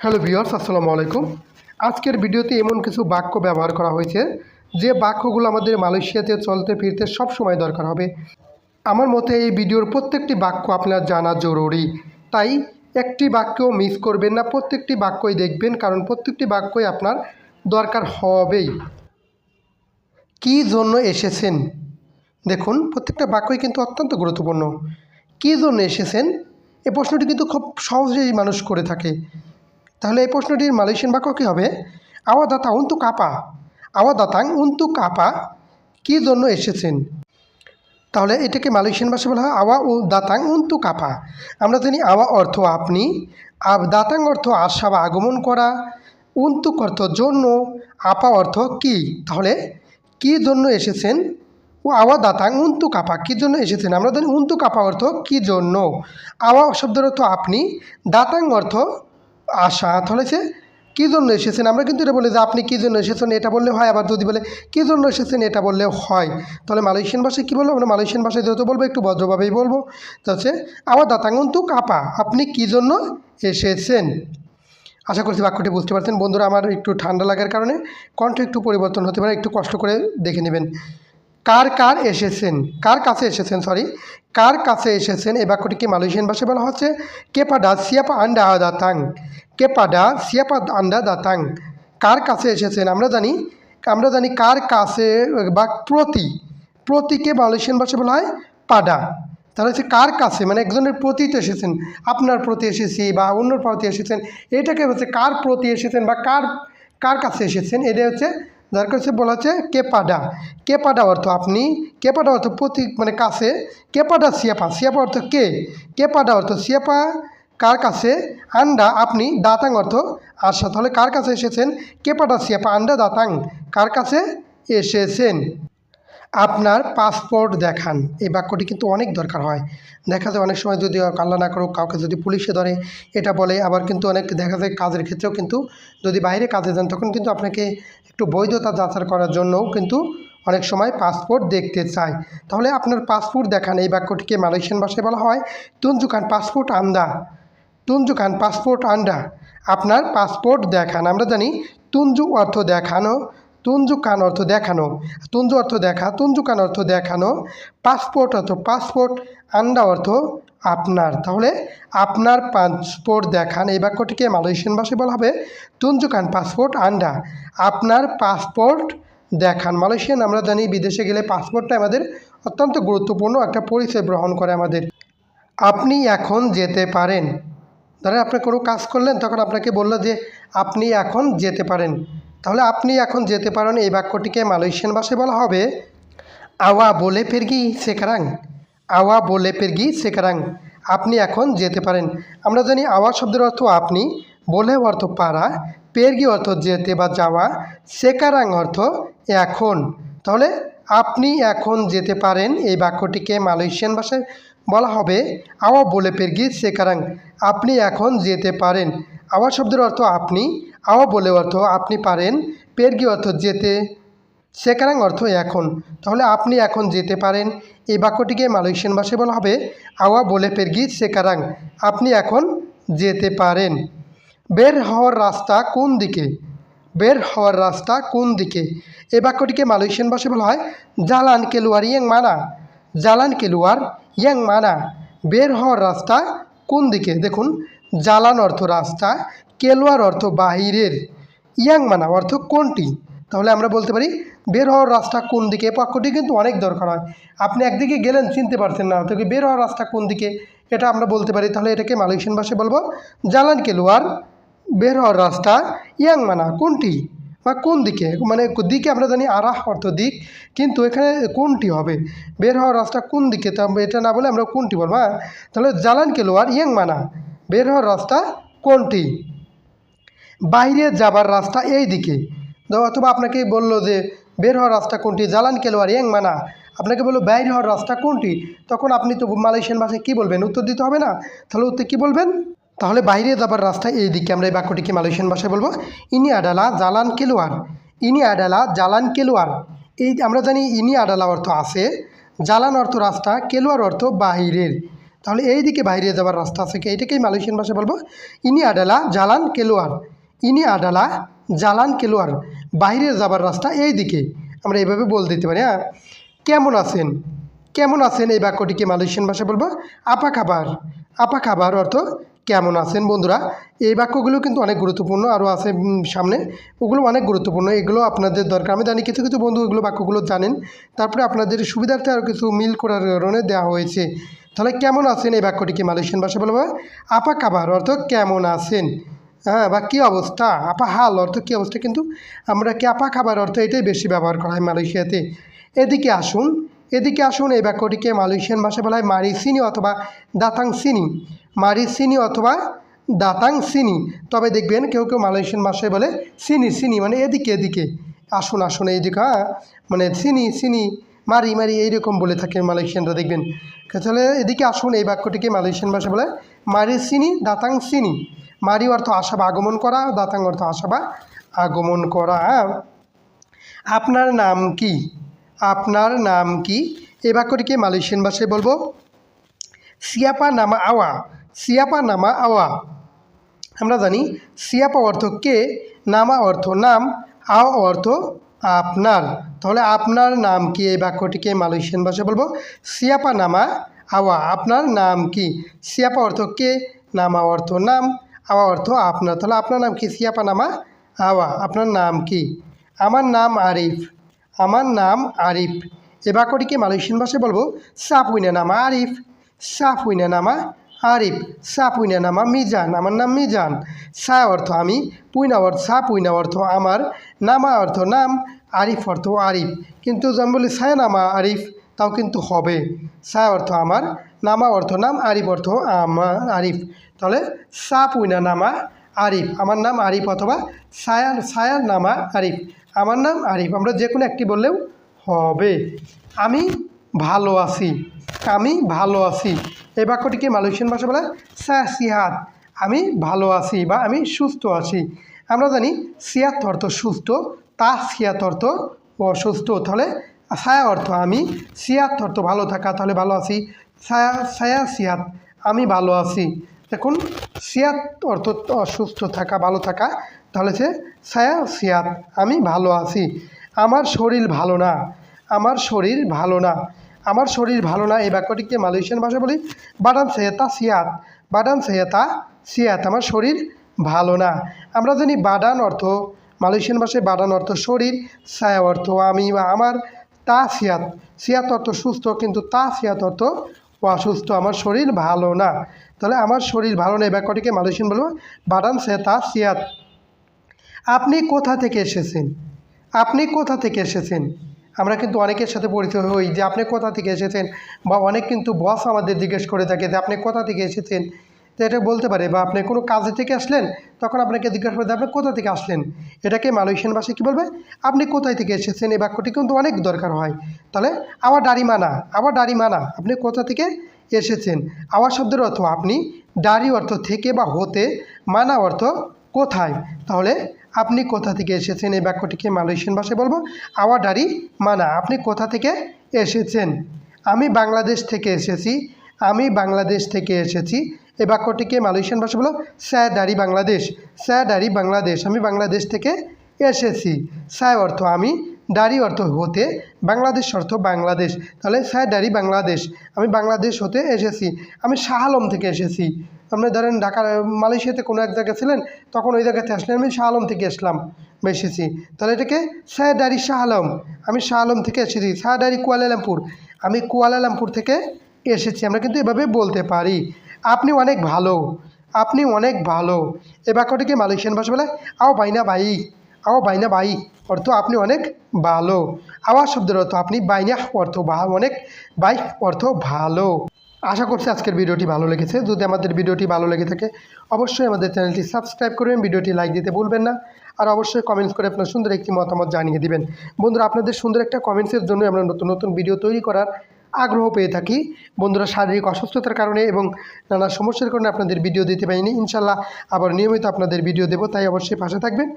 Hello viewers, আসসালামু আলাইকুম। আজকের ভিডিওতে এমন কিছু বাক্য ব্যবহার করা হয়েছে, যে বাক্যগুলো আমাদের মালয়েশিয়াতে চলতে ফিরতে সব সময় দরকার হবে। আমার মতে এই ভিডিওর প্রত্যেকটি বাক্য আপনার জানা জরুরি। তাই একটি বাক্য মিস করবেন না, প্রত্যেকটি বাক্যই দেখবেন, কারণ প্রত্যেকটি বাক্যই আপনার দরকার হবেই। কী জন্য এসেছেন? দেখুন, প্রত্যেকটা বাক্যই কিন্তু অত্যন্ত গুরুত্বপূর্ণ। কী জন্য এসেছেন? এই প্রশ্নটি কিন্তু খুব সহজেই মানুষ করে থাকে। তাহলে এই প্রশ্নটির মালয়েশিয়ান বাক্য কী হবে? আওয়া দাতা উন্তু কাপা। আওয়া দাতাং উন্তু কাপা। কী জন্য এসেছেন? তাহলে এটাকে মালয়েশিয়ান ভাষায় বলা হয় আওয়া উ দাতাং উন্তু কাপা। আমরা জানি আওয়া অর্থ আপনি আব দাতাং অর্থ আসা বা আগমন করা উন্তুক অর্থ জন্য, আপা অর্থ কি? তাহলে কী জন্য এসেছেন? ও আওয়া দাতাং উন্তু কাপা, কী জন্য এসেছেন? আমরা জানি উন্তু কাপা অর্থ কী জন্য? আওয়া শব্দের অর্থ আপনি, দাতাং অর্থ আশা। তাহলে সে কী জন্য এসেছেন? আমরা কিন্তু এটা বলি যে আপনি কী জন্য এসেছেন? এটা বললে হয়, আবার যদি বলে কী জন্য এসেছেন? এটা বললেও হয়। তাহলে মালয়েশিয়ান ভাষায় কী বলব? আমরা মালয়েশিয়ান ভাষায় যেহেতু বলব, একটু ভদ্রভাবেই বলব। তা হচ্ছে আবার দাতাঙ্গন্তু কাপা আপনি কী জন্য এসেছেন? আশা করছি বাক্যটি বুঝতে পারছেন। বন্ধুরা, আমার একটু ঠান্ডা লাগার কারণে কণ্ঠ একটু পরিবর্তন হতে পারে, একটু কষ্ট করে দেখে নেবেন। কার কার এসেছেন? কার কাছে এসেছেন সরি কার কাছে এসেছেন? এই বাক্যটিকে মালয়েশিয়ান ভাষায় বলা হচ্ছে কেপাডা সিয়াপা আন্ডা দাতাং কেপাডা সিয়াপা আন্ডা দাতাং কার কাছে এসেছেন? আমরা জানি আমরা জানি কার কাছে, বা প্রতি, প্রতিকে মালয়েশিয়ান ভাষায় বলা হয় পাডা। তাহলে হচ্ছে কার কাছে? মানে একজনের প্রতিতে এসেছেন, আপনার প্রতি এসেছি বা অন্যর প্রতি এসেছেন, এটাকে হচ্ছে কার প্রতি এসেছেন বা কার কার কাছে এসেছেন? এটা হচ্ছে যার কাছে বলা হচ্ছে কেপাডা। কেপাডা অর্থ আপনি, কেপাডা অর্থ প্রতি মানে কাছে, কেপাডা সিয়াপা। সিয়াপা অর্থ কে? কেপাডা অর্থ সিয়াপা, কার কাছে? আন্ডা, আপনি, দাতাং অর্থ আশা তাহলে কার কাছে এসেছেন? কেপাডা সিয়াপা, আন্ডা, দাতাং। কার কাছে? এসেছেন। আপনার পাসপোর্ট দেখান। এই বাক্যটি কিন্তু অনেক দরকার হয়। দেখা যায় অনেক সময় যদি আল্লাহ না করুক, কাউকে যদি পুলিশে ধরে, এটা বলে। আবার কিন্তু অনেক দেখা যায় কাজের ক্ষেত্রেও কিন্তু যদি বাইরে কাজে যান, তখন কিন্তু আপনাকে একটু বৈধতা যাচার করার জন্যও কিন্তু অনেক সময় পাসপোর্ট দেখতে চায়। তাহলে আপনার পাসপোর্ট দেখান। এই বাক্যটিকে মালয়েশিয়ান ভাষায় বলা হয় তুনজুকান পাসপোর্ট আন্দা। তুনজুকান পাসপোর্ট আন্ডা আপনার পাসপোর্ট দেখান। আমরা জানি তুঞ্জু অর্থ দেখানো। তুঞ্জুকান অর্থ দেখানো, তুঞ্জু অর্থ দেখা তুঞ্জুকান অর্থ দেখানো, পাসপোর্ট অর্থ পাসপোর্ট, আন্ডা অর্থ আপনার। তাহলে আপনার পাসপোর্ট দেখান, এই বাক্যটিকে মালয়েশিয়ান ভাষায় বলা হবে তুঞ্জুকান পাসপোর্ট, আন্ডা। আপনার পাসপোর্ট দেখান। মালয়েশিয়ান আমরা জানি বিদেশে গেলে পাসপোর্টটা আমাদের অত্যন্ত গুরুত্বপূর্ণ একটা পরিচয় গ্রহণ করে আমাদের। আপনি এখন যেতে পারেন। ধরেন আপনি কোনো কাজ করলেন, তখন আপনাকে বলল যে, আপনি এখন যেতে পারেন। তাহলে আপনি এখন যেতে পারেন এই বাক্যটিকে মালয়েশিয়ান ভাষায় বলা হবে, আওয়া বলে পেরগি সেকারাং আওয়া বলে পেরগি সেকারাং আপনি এখন যেতে পারেন। আমরা জানি আওয়া শব্দের অর্থ আপনি, বলে অর্থ পারা পেরগি অর্থ যেতে বা যাওয়া সেকারাং অর্থ এখন। তাহলে আপনি এখন যেতে পারেন এই বাক্যটিকে মালয়েশিয়ান ভাষায় বলা হবে, আওয়া বলে পেরগি সেকারাং আপনি এখন যেতে পারেন। আওয়া শব্দের অর্থ আপনি আওয়া বলে অর্থ, আপনি পারেন। পেরগি অর্থ, যেতে। সেকারাং অর্থ, এখন। তাহলে, আপনি এখন যেতে পারেন। এই বাক্যটিকে মালয়েশিয়ান ভাষায় বলা হবে, আওয়া বলে পেরগি, সেকারাং, আপনি এখন যেতে পারেন। বের হওয়ার রাস্তা কোন দিকে? বের হওয়ার রাস্তা কোন দিকে? এই বাক্যটিকে মালয়েশিয়ান ভাষায় বলা হয়, জালান কেলুয়ার ইয়াং মানা। জালান কেলুয়ার ইয়াং মানা। বের হওয়ার রাস্তা কোন দিকে? দেখুন, জালান অর্থ, রাস্তা। কেলোয়ার অর্থ বাহিরের, ইয়াং মানা অর্থ কোনটি? তাহলে আমরা বলতে পারি, বের হওয়ার রাস্তা কোন দিকে? বাক্যটি কিন্তু অনেক দরকার হয়। আপনি একদিকে গেলেন, চিনতে পারছেন না তো বের হওয়ার রাস্তা কোন দিকে? এটা আমরা বলতে পারি, তাহলে এটাকে মালয়েশিয়ান ভাষায় বলব, জালান কেলোয়ার, বের হওয়ার রাস্তা, ইয়াং মানা, কোনটি? বা কোন দিকে? মানে দিকে আমরা জানি আরাহ অর্থ দিক, কিন্তু এখানে কোনটি হবে? বের হওয়ার রাস্তা কোন দিকে? তা এটা না বলে আমরা কোনটি বলব হ্যাঁ? তাহলে জালান কেলোয়ার, ইয়াং মানা, বের হওয়ার রাস্তা কোনটি? বাইরে যাবার রাস্তা এই দিকে অথবা আপনাকে বলল যে, বের হওয়ার রাস্তা কোনটি? জালান কেলোয়ার ইয়াং মানা। আপনাকে বলল, বাইরে হওয়ার রাস্তা কোনটি? তখন আপনি তো মালয়েশিয়ান ভাষায় কী বলবেন? উত্তর দিতে হবে না? তাহলে উত্তর কী বলবেন? তাহলে বাইরে যাবার রাস্তা এই দিকে আমরা এই বাক্যটিকে মালয়েশিয়ান ভাষায় বলব, ইনি আডালা জালান কেলোয়ার ইনি আডালা জালান কেলোয়ার এই আমরা জানি ইনি আডালা অর্থ আছে, জালান অর্থ রাস্তা কেলোয়ার অর্থ বাহিরের। তাহলে এই দিকে বাইরে যাওয়ার রাস্তা আছে কি? এইটাকেই মালয়েশিয়ান ভাষায় বলব, ইনি আডালা জালান কেলোয়ার ইনি আডালা, জালান কেলোয়ার বাইরে যাবার রাস্তা এই দিকে আমরা এইভাবে বল দিতে পারি হ্যাঁ? কেমন আছেন? কেমন আছেন এই বাক্যটিকে মালয়েশিয়ান ভাষায় বলব? আপা খাবার। আপা খাবার অর্থ কেমন আছেন বন্ধুরা? এই বাক্যগুলো কিন্তু অনেক গুরুত্বপূর্ণ আরও আছে সামনে। ওগুলো অনেক গুরুত্বপূর্ণ। এগুলো আপনাদের দরকার। আমি জানি কিছু কিছু বন্ধু এগুলো বাক্যগুলো জানেন। তারপরে আপনাদের সুবিধার্থে আরও কিছু মিল করার কারণে দেওয়া হয়েছে। তাহলে কেমন আছেন এই বাক্যটিকে মালয়েশিয়ান ভাষায় বলব? আপা খাবার অর্থ কেমন আছেন? হ্যাঁ বা কী অবস্থা? আপা হাল, অর্থ কী অবস্থা? কিন্তু আমরা কি আপা খাবার অর্থ এটাই বেশি ব্যবহার করা হয় মালয়েশিয়াতে। এদিকে আসুন এদিকে আসুন এই বাক্যটিকে মালয়েশিয়ান ভাষায় বলা হয় মারি সিনি অথবা দাতাং সিনি মারি সিনি অথবা দাতাং সিনি তবে দেখবেন কেউ কেউ মালয়েশিয়ান ভাষায় বলে সিনি সিনি মানে এদিকে এদিকে। আসুন আসুন এইদিকে হ্যাঁ মানে সিনি সিনি, মারি মারি এইরকম বলে থাকে মালয়েশিয়ানরা, দেখবেন। তাহলে এদিকে আসুন এই বাক্যটিকে মালয়েশিয়ান ভাষায় বলে মারি সিনি দাতাং সিনি মারি অর্থ আশা বা আগমন করা, দাতাং অর্থ আশা বা আগমন করা। আপনার নাম কি? আপনার নাম কি? এই বাক্যটিকে মালয়েশিয়ান ভাষায় বলব? সিয়াপা নামা আওয়া, সিয়াপা নামা আওয়া। আমরা জানি, সিয়াপা অর্থ কে, নামা অর্থ নাম, আও অর্থ আপনার। তাহলে আপনার নাম কি? এই বাক্যটিকে মালয়েশিয়ান ভাষায় বলব? সিয়াপা নামা আওয়া। আপনার নাম কি? সিয়াপা অর্থ কে, নামা অর্থ নাম আওয়া অর্থ আপনার। তাহলে আপনার নাম কি? সিয়াপা নামা আওয়া, আপনার নাম কি? আমার নাম আরিফ। আমার নাম আরিফ। এ বাক্যটিকে মালয়েশিয়ান ভাষায় বলব? সাপুইনা নামা আরিফ। সাপুইনা নামা আরিফ। সা পুইনা নামা মিজান। আমার নাম মিজান। সা অর্থ আমি। পুইনা অর্থ সা পুইনা অর্থ আমার। নামা অর্থ নাম। আরিফ অর্থ আরিফ। কিন্তু আমি বলি সায়া নামা আরিফ, তাও কিন্তু হবে। সা অর্থ আমার। নামা অর্থ নাম। আরিফ অর্থ আমার। আরিফ। তাহলে সা পুইনা নামা আরিফ। আমার নাম আরিফ অথবা সায়ার সায়ার নামা আরিফ। আমার নাম আরিফ। আমরা যে কোনো একটি বললেও হবে। আমি ভালো আছি। আমি ভালো আছি। এই বাক্যটিকে মালয়েশিয়ান ভাষা বলে? স্যা সিহাত আমি ভালো আছি বা আমি সুস্থ আছি। আমরা জানি সিয়াত অর্থ সুস্থ তা সিয়াত অর্থ অসুস্থ। তাহলে ছায়া অর্থ আমি, সিয়াত অর্থ ভালো থাকা, তাহলে ভালো আছি। ছায়া ছায়া সিয়াত। আমি ভালো আছি। দেখুন, সিয়াত অর্থ, অসুস্থ থাকা, ভালো থাকা, তাহলে সে সায়া সিয়াত, আমি ভালো আছি। আমার শরীর ভালো না, আমার শরীর ভালো না, আমার শরীর ভালো না, এই বাক্যটিকে মালয়েশিয়ান ভাষা বলি? বাডান সেহেতা সিয়াত বাডান সেহেতা সিয়াত, আমার শরীর ভালো না। আমরা জানি বাডান অর্থ, মালয়েশিয়ান ভাষায় বাডান অর্থ শরীর, সায়া অর্থ আমি বা আমার, তা সিয়াত। সিয়াত অর্থ সুস্থ, কিন্তু তা সিয়াত অর্থ অসুস্থ, আমার শরীর ভালো না। তাহলে আমার শরীর ভালো না এই বাক্যটিকে মালয়েশিয়ান বলব। বাডান সেহেতা সিয়াত আপনি কোথা থেকে এসেছেন? আপনি কোথা থেকে এসেছেন? আমরা কিন্তু অনেকের সাথে পরিচয় হই যে আপনি কোথা থেকে এসেছেন? বা অনেক কিন্তু বস আমাদের জিজ্ঞেস করে থাকে যে আপনি কোথা থেকে এসেছেন? তো এটা বলতে পারে, বা আপনি কোনো কাজে থেকে আসলেন, তখন আপনাকে জিজ্ঞাসা করে আপনি কোথা থেকে আসলেন? এটাকে মালয়েশিয়ান ভাষায় কী বলবে? আপনি কোথায় থেকে এসেছেন? এই বাক্যটি কিন্তু অনেক দরকার হয়। তাহলে আবার মানা আবার দাড়ি মানা, আপনি কোথা থেকে এসেছেন। আওয়ার শব্দের অর্থ আপনি দাড়ি অর্থ থেকে বা হতে, মানা অর্থ কোথায়? তাহলে আপনি কোথা থেকে এসেছেন? এই বাক্যটিকে মালয়েশিয়ান ভাষায় বলব, আওয়া ডারি মানা। আপনি কোথা থেকে এসেছেন? আমি বাংলাদেশ থেকে এসেছি, আমি বাংলাদেশ থেকে এসেছি। এই বাক্যটিকে মালয়েশিয়ান ভাষা বলো স্যার ডারি বাংলাদেশ। স্যার ডারি বাংলাদেশ। আমি বাংলাদেশ থেকে এসেছি। স্যার অর্থ আমি ডারি অর্থ হতে বাংলাদেশ অর্থ বাংলাদেশ। তাহলে স্যার ডারি বাংলাদেশ। আমি বাংলাদেশ হতে এসেছি। আমি শাহ আলম থেকে এসেছি। আপনি ধরেন ঢাকা মালয়েশিয়াতে কোনো এক জায়গায় ছিলেন, তখন ওই জায়গাতে আসলেন আমি শাহ আলম থেকে এসলাম বা এসেছি। তাহলে এটাকে শাহ ডারি শাহ আলম। আমি শাহ আলম থেকে এসেছি। শাহ ডারি কুয়ালালামপুর। আমি কুয়ালালামপুর থেকে এসেছি। আমরা কিন্তু এভাবে বলতে পারি। আপনি অনেক ভালো। আপনি অনেক ভালো। এ বাক্যটিকে মালয়েশিয়ান ভাষা বলে, আও ভাই। না বাই আও বাইনা বাই। অর্থ আপনি অনেক ভালো। আওয়াজ শব্দের অর্থ আপনি বাইনা অর্থ অনেক বাই অর্থ ভালো। আশা করছি আজকের ভিডিওটি ভালো লেগেছে। যদি আমাদের ভিডিওটি ভালো লেগে থাকে, অবশ্যই আমাদের চ্যানেলটি সাবস্ক্রাইব করবেন, ভিডিওটি লাইক দিতে ভুলবেন না। আর অবশ্যই কমেন্টস করে আপনার সুন্দর একটি মতামত জানিয়ে দিবেন। বন্ধুরা, আপনাদের সুন্দর একটা কমেন্টসের জন্য আমরা নতুন নতুন ভিডিও তৈরি করার আগ্রহ পেয়ে থাকি। বন্ধুরা, শারীরিক অসুস্থতার কারণে এবং নানা সমস্যার কারণে আপনাদের ভিডিও দিতে পারিনি। ইনশাল্লাহ আবার নিয়মিত আপনাদের ভিডিও দেবো, তাই অবশ্যই পাশে থাকবেন।